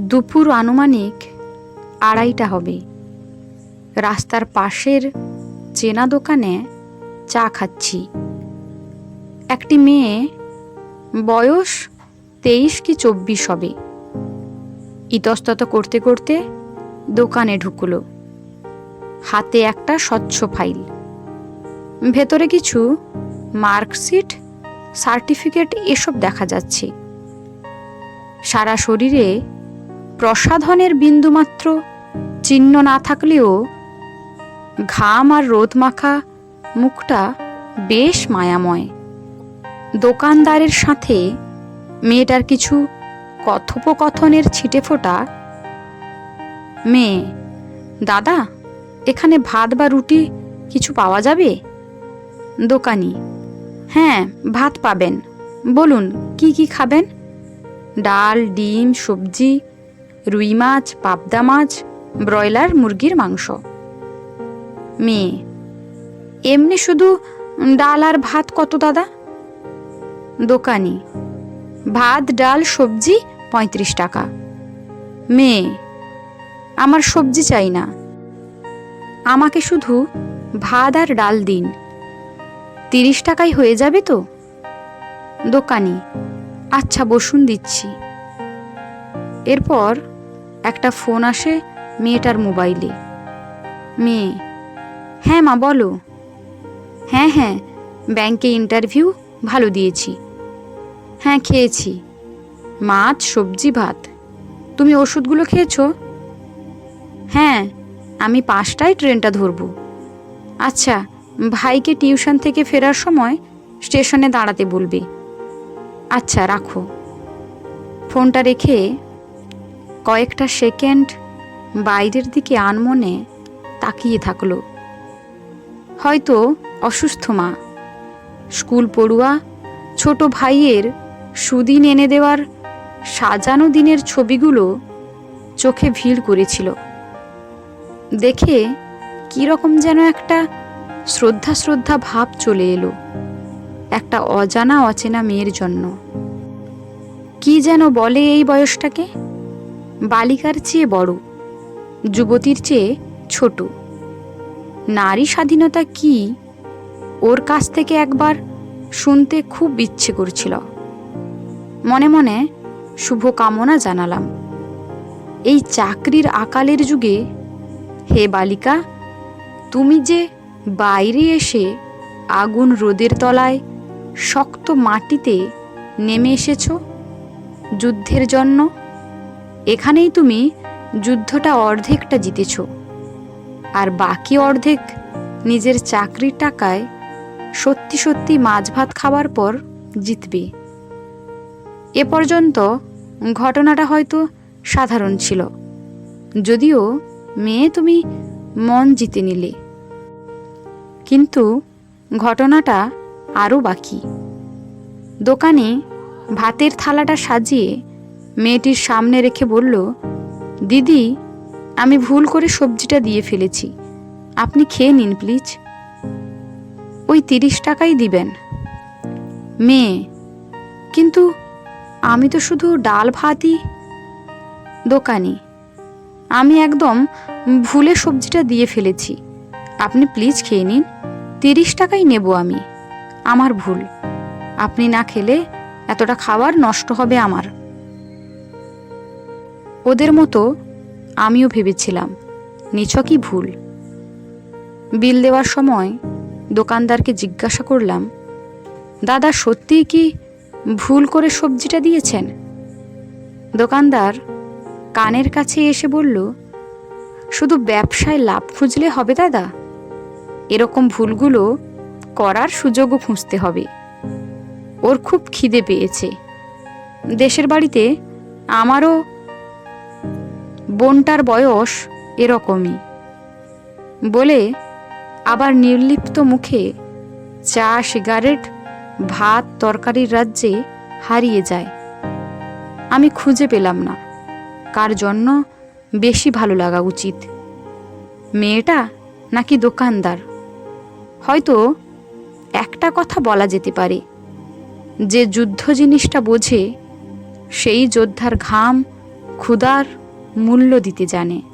দুপুর আনুমানিক আড়াইটা হবে। রাস্তার পাশের চেনা দোকানে চা খাচ্ছি। একটি মেয়ে বয়স তেইশ কি চব্বিশ হবে। ইতস্তত করতে করতে দোকানে ঢুকলো। হাতে একটা স্বচ্ছ ফাইল। ভেতরে কিছু মার্কশিট, সার্টিফিকেট এসব দেখা যাচ্ছে। সারা শরীরে প্রসাধনের বিন্দুমাত্র চিহ্ন না থাকলেও ঘাম আর রোদ মাখা মুখটা বেশ মায়াময়। দোকানদারের সাথে মেয়েটার কিছু কথোপকথনের ছিটে ফোটা। মেয়ে, দাদা, এখানে ভাত বা রুটি কিছু পাওয়া যাবে? দোকানি হ্যাঁ ভাত পাবেন। বলুন, কি কি খাবেন? ডাল, ডিম, সবজি রুই মাছ, পাবদা মাছ, ব্রয়লার, মুরগির মাংস। মেয়ে, এমনি শুধু ডাল আর ভাত কত দাদা? দোকানি, ভাত, ডাল, সবজি পঁয়ত্রিশ টাকা। মেয়ে, আমার সবজি চাই না। আমাকে শুধু ভাত আর ডাল দিন। তিরিশ টাকায় হয়ে যাবে তো? দোকানি আচ্ছা বসুন দিচ্ছি। এরপর একটা ফোন আসে মেয়েটার মোবাইলে। মেয়ে হ্যাঁ মা, বলো। হ্যাঁ হ্যাঁ ব্যাংকে ইন্টারভিউ, ভালো দিয়েছি। হ্যাঁ খেয়েছি। মাছ, সবজি, ভাত? তুমি ওষুধগুলো খেয়েছো? হ্যাঁ আমি পাঁচটায় ট্রেনটা ধরবো। আচ্ছা ভাইকে টিউশন থেকে ফেরার সময় স্টেশনে দাঁড়াতে বলবে। আচ্ছা রাখো। ফোনটা রেখে কয়েকটা সেকেন্ড বাইরের দিকে আনমনে তাকিয়ে থাকল। হয়তো অসুস্থ মা। স্কুল পড়ুয়া, ছোট ভাইয়ের সুদিন এনে দেওয়ার সাজানো দিনের ছবিগুলো চোখে ভিড় করেছিল। দেখে কীরকম যেন একটা শ্রদ্ধা শ্রদ্ধা ভাব চলে এলো, একটা অজানা অচেনা মেয়ের জন্য। কি যেন বলে এই বয়সটাকে? বালিকার চেয়ে বড়, যুবতীর চেয়ে ছোট। নারী স্বাধীনতা কি? ওর কাছ থেকে একবার শুনতে খুব ইচ্ছে করছিল। মনে মনে শুভ কামনা জানালাম। এই চাকরির আকালের যুগে, হে বালিকা, তুমি যে বাইরে এসে আগুন রোদের তলায় শক্ত মাটিতে নেমে এসেছ, যুদ্ধের জন্য এখানেই তুমি যুদ্ধটা অর্ধেকটা জিতেছ, আর বাকি অর্ধেক নিজের চাকরির টাকায় সত্যি সত্যি মাছ ভাত খাওয়ার পর জিতবে। এ পর্যন্ত ঘটনাটা হয়তো সাধারণ ছিল, যদিও মেয়ে তুমি মন জিতে নিলে। কিন্তু ঘটনাটা আরও বাকি। দোকানে ভাতের থালাটা সাজিয়ে মেয়েটির সামনে রেখে বলল, দিদি, আমি ভুল করে সবজিটা দিয়ে ফেলেছি। আপনি খেয়ে নিন, প্লিজ। ওই তিরিশ টাকাই দিবেন। মেয়ে, কিন্তু আমি তো শুধু ডাল ভাতই দোকানি। আমি একদম ভুলে সবজিটা দিয়ে ফেলেছি। আপনি প্লিজ খেয়ে নিন। তিরিশ টাকাই নেব আমি। আমার ভুল। আপনি না খেলে এতটা খাবার নষ্ট হবে আমার। ওদের মতো আমিও ভেবেছিলাম, নিছকই ভুল। বিল দেওয়ার সময় দোকানদারকে জিজ্ঞাসা করলাম, দাদা, সত্যিই কি ভুল করে সবজিটা দিয়েছেন? দোকানদার কানের কাছে এসে বলল, শুধু ব্যবসায় লাভ খুঁজলে হবে দাদা। এরকম ভুলগুলো করার সুযোগও খুঁজতে হবে। ওর খুব খিদে পেয়েছে। দেশের বাড়িতে আমারও বোনটার বয়স এরকমই। বলে আবার নির্লিপ্ত মুখে চা, সিগারেট, ভাত, তরকারির রাজ্যে হারিয়ে যায়। আমি খুঁজে পেলাম না, কার জন্য বেশি ভালো লাগা উচিত। মেয়েটা নাকি দোকানদার? হয়তো একটা কথা বলা যেতে পারে, যে যুদ্ধ জিনিসটা বোঝে, সেই যোদ্ধার ঘাম, ক্ষুধার মূল্য দিতে জানে।